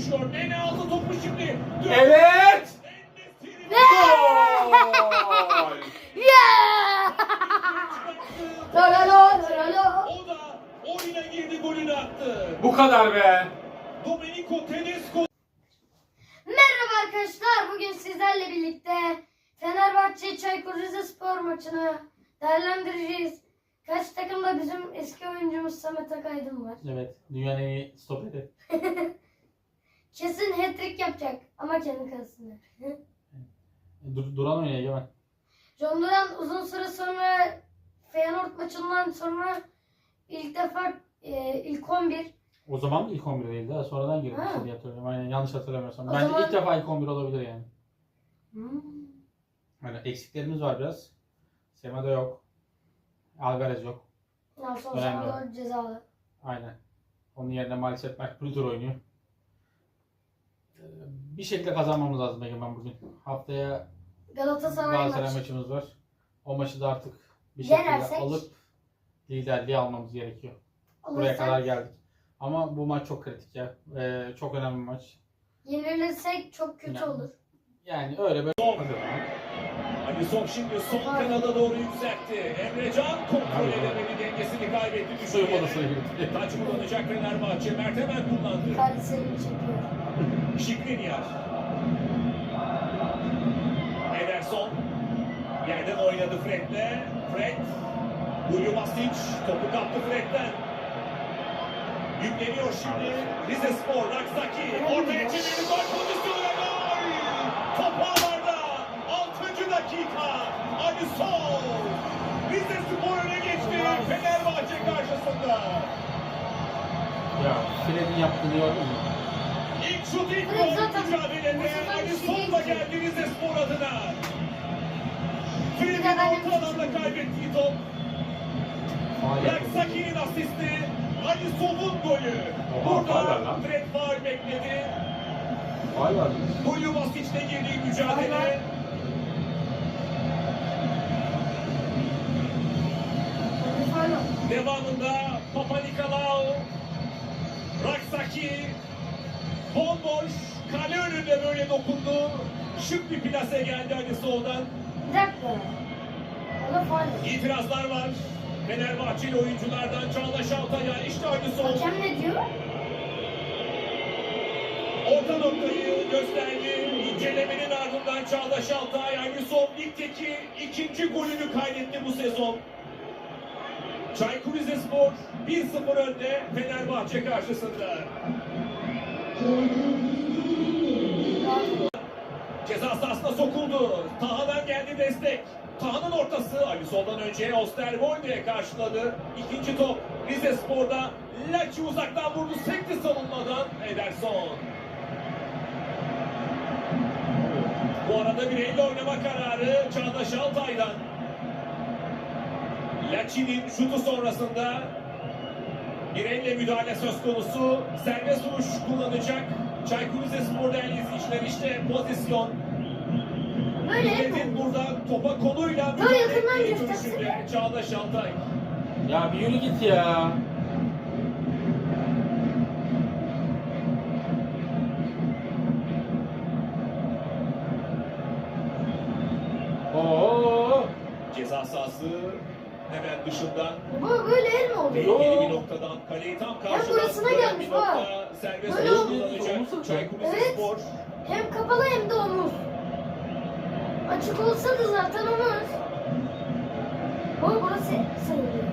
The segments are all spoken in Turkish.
Düşüyor. Nene aldı topu şimdi. Evet. Gol. Yeah! O da oyuna girdi golünü attı. Bu kadar be. Domenico Tedesco Merhaba arkadaşlar. Bugün sizlerle birlikte Fenerbahçe Çaykur Rizespor maçını değerlendireceğiz. Kaç takımda bizim eski oyuncumuz Samet Akaydın var. Evet. Dünyanın en iyi stoperi. Kesin hat-trick yapacak ama kendi kalesinde. Dur, duran oynuyor Egemen. John Duran uzun süre sonra Feyenoord maçından sonra ilk defa e, ilk 11 O zaman ilk 11 değildi. ha, Sonradan girdi Ha. diye hatırlıyorum. Aynen yanlış hatırlamıyorsam. O Bence zaman- ilk defa ilk 11 olabilir yani. hmm. Yani eksiklerimiz var biraz. Sema'da yok. Alvarez yok. Nelson Önemli. Semedo cezalı. Aynen. Onun yerine maalesef Mert Brüder oynuyor. Bir şekilde kazanmamız lazım Egemen bugün. Haftaya Galatasaray Galatasaray maçı. maçımız var. O maçı da artık bir şekilde Yenersek- alıp liderliği almamız gerekiyor. Buraya Alırsak, kadar geldik. Ama bu maç çok kritik ya. Ee, çok önemli bir maç. yenilirsek çok kötü Yani. olur. Yani öyle böyle. Son. Alisson şimdi sol kanada doğru yükseltti. Emrecan kontrol Abi. edemedi dengesini kaybetti Soyunma odasına girdi. Taç kullanacak Fenerbahçe. Mert hemen kullandı. Kaliseni çekiyor. Şikrinyar. Ederson. Yerden oynadı Fred'le. Fred. Julio Mastic topu kaptı Fred'den. Yükleniyor şimdi. Rize Spor, Naksaki. Ortaya çevirdi gol pozisyonu ve gol. Top ağlarda. 6. dakika. Alisson. Rize Spor öne geçti. Fenerbahçe karşısında. Ya Fred'in yaptığını gördün mü? Şut ilk Evet, gol zaten bu mücadelede Ali şey Son'la değil. geldi Rize Spor adına. Orta yapmış. alanda kaybettiği top. Raksaki'nin asisti. Ali Son'un golü. Burada. Fred bekledi. Faal var. Julio Mastic'le girdiği mücadele. Devamında Papa Nikolaou. Raksaki. Bomboş. Kale önünde böyle dokundu. Şık bir plase geldi Ali Son'dan. Bir dakika. O da final. İtirazlar var. Fenerbahçeli oyunculardan Çağdaş Altay'a işte Ali Son Hakem ne diyor? orta noktayı gösterdi. İncelemenin ardından Çağdaş Altay Ali Son ligdeki ikinci golünü kaydetti bu sezon. Çaykur Rizespor 1-0 önde Fenerbahçe karşısında. Ceza sahasına sokuldu. Taha'dan geldi destek. Taha'nın ortası Ali Sol'dan önce Osterwolde karşıladı. İkinci top Rize Spor'da. Laçi uzaktan vurdu. Sekti savunmadan Ederson. Bu arada bir elle oynama kararı Çağdaş Altay'dan. Laçi'nin şutu sonrasında bir elle müdahale söz konusu. Serbest vuruş kullanacak. Çaykur Rizespor değerli izleyiciler işte pozisyon. Böyle Milletin burada topa koluyla müdahale yakından ettiği görüşünde Çağdaş Altay. Ya bir yürü git ya. Oo. Ceza sahası hemen dışından Bu böyle el mi oluyor? Tehlikeli bir noktadan kaleyi tam karşıdan burasına gören gelmiş bak. Serbest Böyle kullanacak Çaykur Evet. Rizespor. Hem kapalı hem de omuz. Açık olsa da zaten omuz. O burası sayılıyor.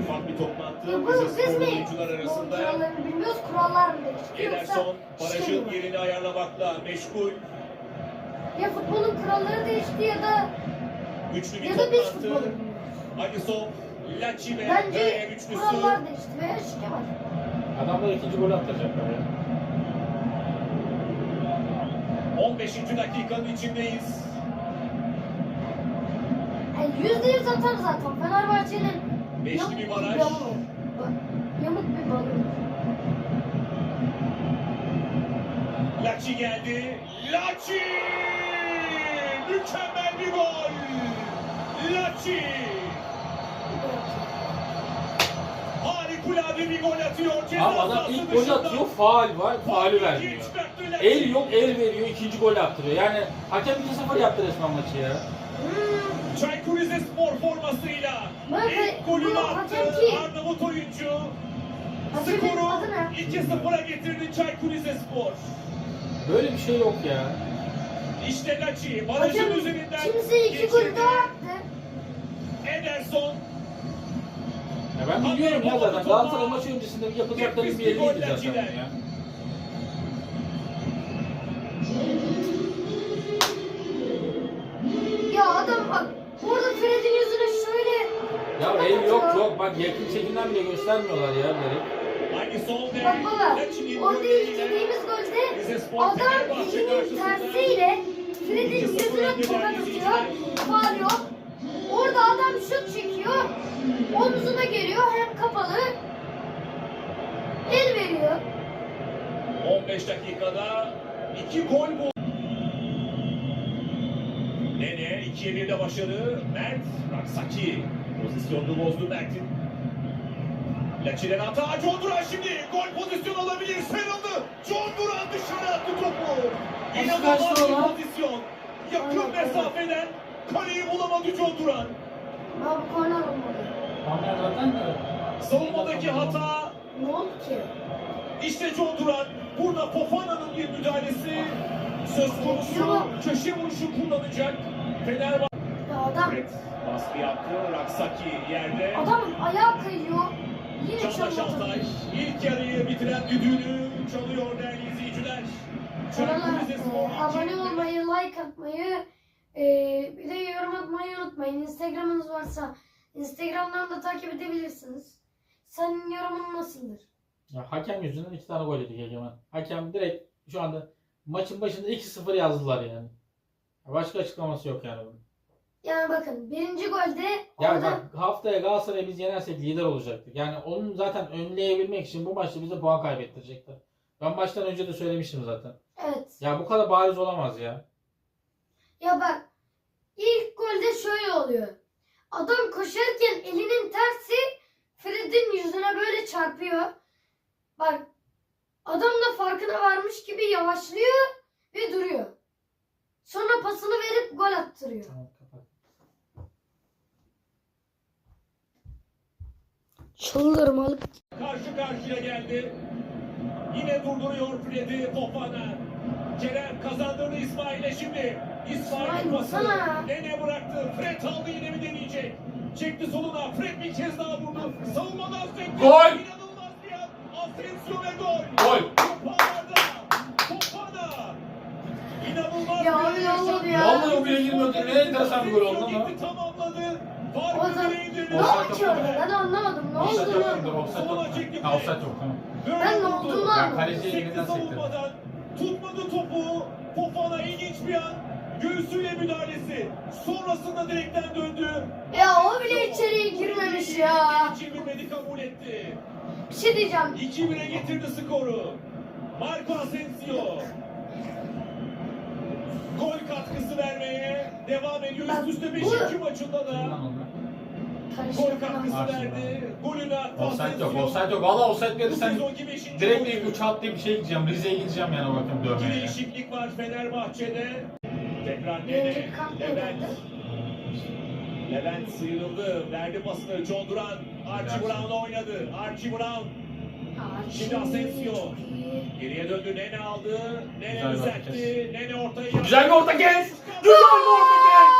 Ufak bir toplantı Ya bu biz mi? oyuncular arasında. kurallarını bilmiyoruz. Kurallar mı değişti? Yoksa Ederson şey barajın yerini ayarlamakla meşgul. Ya futbolun kuralları değişti ya da Güçlü bir ya futbolu bilmiyoruz. Alisson, Laci ve Bence üçlüsü. kurallar değişti veya şike var. Adamlar ikinci golü atacaklar ya. 15. dakikanın içindeyiz. Yani yüzde yüz atar zaten. Fenerbahçe'nin Beşli yamuk bir baraj. Bak, Yamuk bir balı var. Laci geldi. Laci! Mükemmel bir gol. Laci! Harikulade bir gol atıyor. Ceza Abi adam sahası ilk gol dışında. atıyor, faal var, faulü ikiye vermiyor. çıkarttı. El yok, el veriyor, ikinci gol attırıyor. Yani hakem 2-0 yaptı resmen maçı ya. Hmm. Çaykur Rizespor formasıyla Bak, ilk golünü bu attı hakem kim? Arnavut oyuncu. Hakemin Skoru adı ne? 2-0'a getirdi Çaykur Rizespor. Böyle bir şey yok ya. İşte Laçi barajın Hakem üzerinden kimse iki gol daha attı. Ederson Ya ben biliyorum ya zaten Galatasaray maçı öncesinde yapılacakları bir belliydi zaten ya. Ya adam bak orada Fred'in yüzüne şöyle Ya el yok yok bak yakın çekimden bile göstermiyorlar ya direkt. aynı sol Bak baba orada ilk yediğimiz golde adam elinin tersiyle Fred'in yüzüne tokat atıyor. Faal yok. Orada adam şut çekiyor. Omzuna geliyor hem kapalı. El veriyor. 15 dakikada 2 gol bu. Nene 2'ye 1'de başarı. Mert Raksaki pozisyonunu bozdu Mert'in. Laçi'den hata. John Duran şimdi gol pozisyonu alabilir. Sarıldı. John Duran dışarı attı topu. İnanılmaz bir pozisyon. Yakın mesafeden kaleyi bulamadı John Duran. Korner olmadı. Onlar zaten de. Savunmadaki hata Ne oldu ki? İşte John Duran. Burada Fofana'nın bir müdahalesi söz konusu. Köşe vuruşu kullanacak. Fenerbahçe. Adam Evet, baskı yaptı. Raksaki yerde. adam ayağa kayıyor. Yine çalıyor. Altay ilk yarıyı bitiren düdüğünü çalıyor değerli izleyiciler. Çaykur Kanala Rizespor e, abone olmayı, like atmayı, e, unutmayın. Instagram'ınız varsa Instagram'dan da takip edebilirsiniz. Senin yorumun nasıldır? Ya hakem yüzünden iki tane gol yedik Egemen. Hakem direkt şu anda maçın başında 2-0 yazdılar yani. Başka açıklaması yok yani bunun. Yani bakın birinci golde Yani orada bak haftaya Galatasaray'ı biz yenersek lider olacaktık. Yani onun zaten önleyebilmek için bu maçta bize puan kaybettirecekler. Ben baştan önce de söylemiştim zaten. evet. Ya bu kadar bariz olamaz ya. Ya bak ilk golde şöyle oluyor. Adam koşarken elinin tersi Fred'in yüzüne böyle çarpıyor. Bak adam da farkına varmış gibi yavaşlıyor ve duruyor. Sonra pasını verip gol attırıyor. Tamam kapat. Çıldırım alıp. Karşı karşıya geldi. Yine durduruyor Fred'i Fofana. Kerem kazandırdı İsmail'e şimdi. İsmail pası. Nene bıraktı. Fred aldı yine mi deneyecek? Çekti soluna. Fred bir kez daha vurdu. Savunmadan sekti. Gol! İnanılmaz bir an. Asensio ve gol. Gol! Toparlarda. Fofana. İnanılmaz Ya bir an ya. Vallahi o bile girmedi. Ne enteresan bir gol oldu ama. Gitti, tamamladı. Var O zaman ne oldu orada? Ben anlamadım. Ne şimdi, offside yok. Offside yok tamam. Ben ne olduğunu Ya anlamadım. kaleci Sekti elinden sekti. savunmadan. Tutmadı topu. Fofana ilginç bir an. Göğsüyle müdahalesi. Sonrasında direkten döndü. Ya o bile içeriye girmemiş ya. Çevirmedi kabul etti. Bir şey diyeceğim. 2-1'e getirdi skoru. Marco Asensio. Gol katkısı vermeye devam ediyor. Üst üste bu- 5. maçında da Katkısı Aferin verdi. Golünü attı Offside yok, offside yok. Valla offside verirsen sezonki 5. direkt bir uçağa atlayıp bir şey gideceğim. Rize'ye gideceğim yani bakın İki dövmeye. değişiklik var Fenerbahçe'de. Tekrar Nene, Levent. Levent sıyrıldı. Verdi pasını John Duran. Archie. Brown'la oynadı. Archie Brown. Şimdi Asensio. Geriye döndü. Nene aldı. Nene Güzel bir düzeltti. Nene ortaya yaptı. Güzel bir orta kes. Güzel bir orta kes.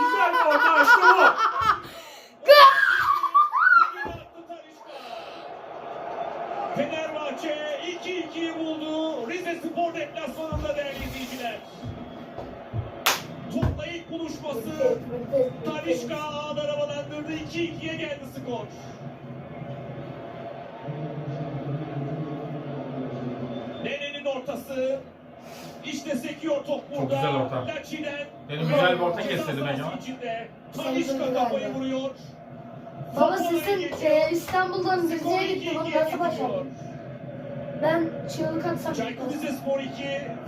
Güzel bir orta işte bu. Fenerbahçe 2-2'yi buldu. Rize Spor deplasmanında değerli izleyiciler. Topla ilk buluşması Talişka ağlar havalandırdı. 2-2'ye geldi skor. Nene'nin ortası. İşte sekiyor top burada. Çok güzel orta. Laçinen. Benim güzel bir orta Ceza kesti demek sahası ama. içinde. Sen Talişka kafayı vuruyor. Baba sizin e, İstanbul'dan Rize'ye gitti. Bunu 2-2'ye nasıl başardın? Ben çığlık atsam. Çaykur Rizespor 2,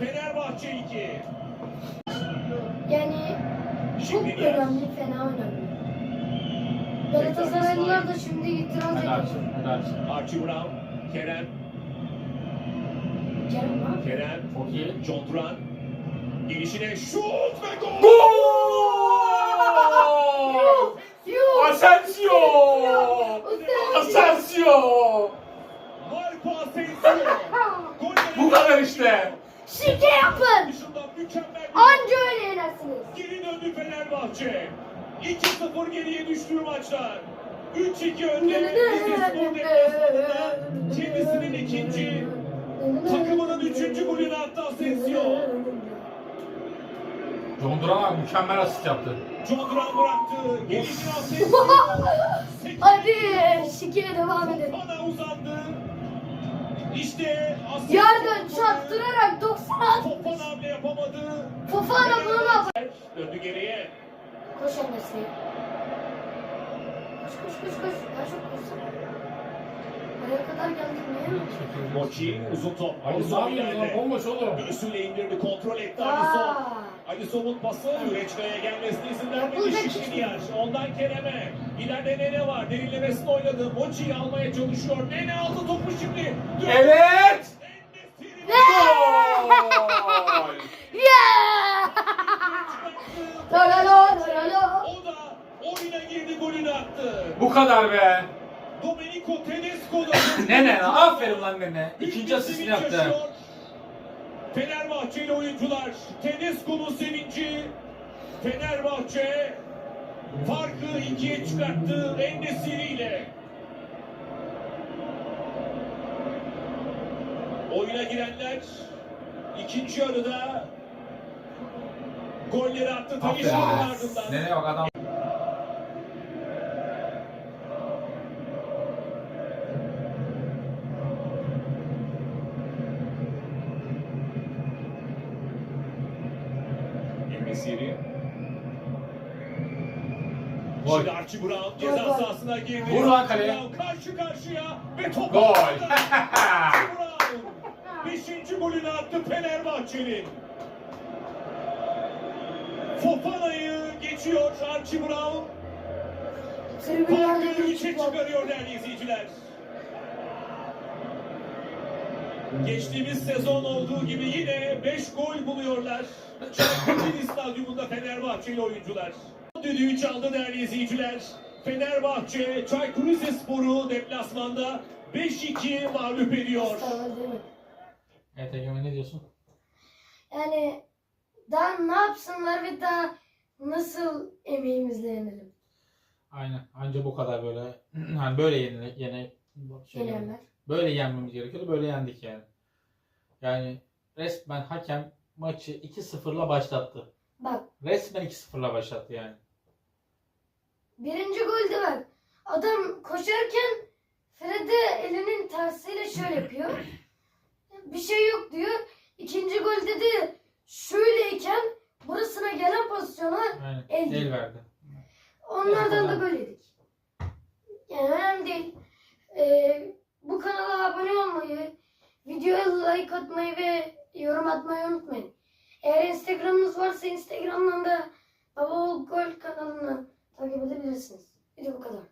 Fenerbahçe 2. Yani çok Şimdi önemli, fena önemli. Galatasaraylılar da şimdi itiraz Hadi ediyor. Archie. Brown, Kerem, Kerem lan. Kerem, Çok iyi. John Duran. Gelişine şut ve gol! Gol! Asensio! Asensio! Marco Asensio. Bu kadar işte. Şike yapın. Anca öyle yenersiniz. Geri döndü Fenerbahçe. 2-0 geriye düştüğü maçlar. 3-2 önde Rizespor deplasmanında kendisinin ikinci, takımının üçüncü golünü attı Asensio. John Duran mükemmel asist yaptı. John Duran bıraktı. Gelişine Asensio. Hadi şikeye devam edelim. Bana uzandı. İşte Asensio. Yerden çarptırarak 90 Topal hamle yapamadı. Fofana bunu ne yapar? Döndü geriye. Koş annesi. Koş koş koş koş. Ya çok koşsana. Oraya kadar geldik mi? Mochi uzun top. Abi yapıyorsun lan? ileride. Bomboş oğlum. Göğsüyle indirdi. Kontrol etti Alisson. Aa. Alisson'un pası Üreçka'ya gelmesine izin vermedi Şişkiniyar. Ondan Kerem'e. İleride Nene var. Derinlemesine oynadı. Mochi'yi almaya çalışıyor. Nene aldı topu şimdi. Dön- Evet! Bu kadar be. Domenico Tedesco da Ne ne lan? Aferin lan nene. İkinci asistini yaptı. Fenerbahçeli oyuncular Tedesco'nun sevinci Fenerbahçe farkı ikiye çıkarttı Endesiri ile. Oyuna girenler ikinci yarıda golleri attı Aferin. ardından. Nene bak adam. Endesiri. Gol. Şimdi Archie Brown ceza sahasına girdi. Vur lan kaleye. Karşı karşıya ve top Gol. Archie Brown. Beşinci golünü attı Fenerbahçe'nin. Fofana'yı geçiyor Archie Brown. Farkı çıkıyor. çıkarıyor değerli izleyiciler. Geçtiğimiz sezon olduğu gibi yine 5 gol buluyorlar. Çankırı Stadyumunda Fenerbahçeli oyuncular. Düdüğü çaldı değerli izleyiciler. Fenerbahçe Çaykur Rizespor'u deplasmanda 5-2 mağlup ediyor. Evet Egemen ne diyorsun? Yani daha ne yapsınlar ve daha nasıl emeğimizle yenelim? Aynen. Anca bu kadar böyle. hani böyle yene, yene şey, Yenerler. Böyle yenmemiz gerekiyordu. Böyle yendik yani. Yani resmen hakem maçı 2-0'la başlattı. Bak Resmen 2-0'la başlattı yani. birinci golde bak. Adam koşarken Fred'e elinin tersiyle şöyle yapıyor. Bir şey yok diyor. İkinci golde de şöyleyken burasına gelen pozisyona Aynen. El. El, verdi. onlardan da Evet, yedik. Yani önemli değil. Ee, bu kanala abone olmayı, videoya like atmayı ve yorum atmayı unutmayın. Eğer Instagram'ınız varsa Instagram'dan da Baba Oğul kanalını takip edebilirsiniz. Bir de bu kadar.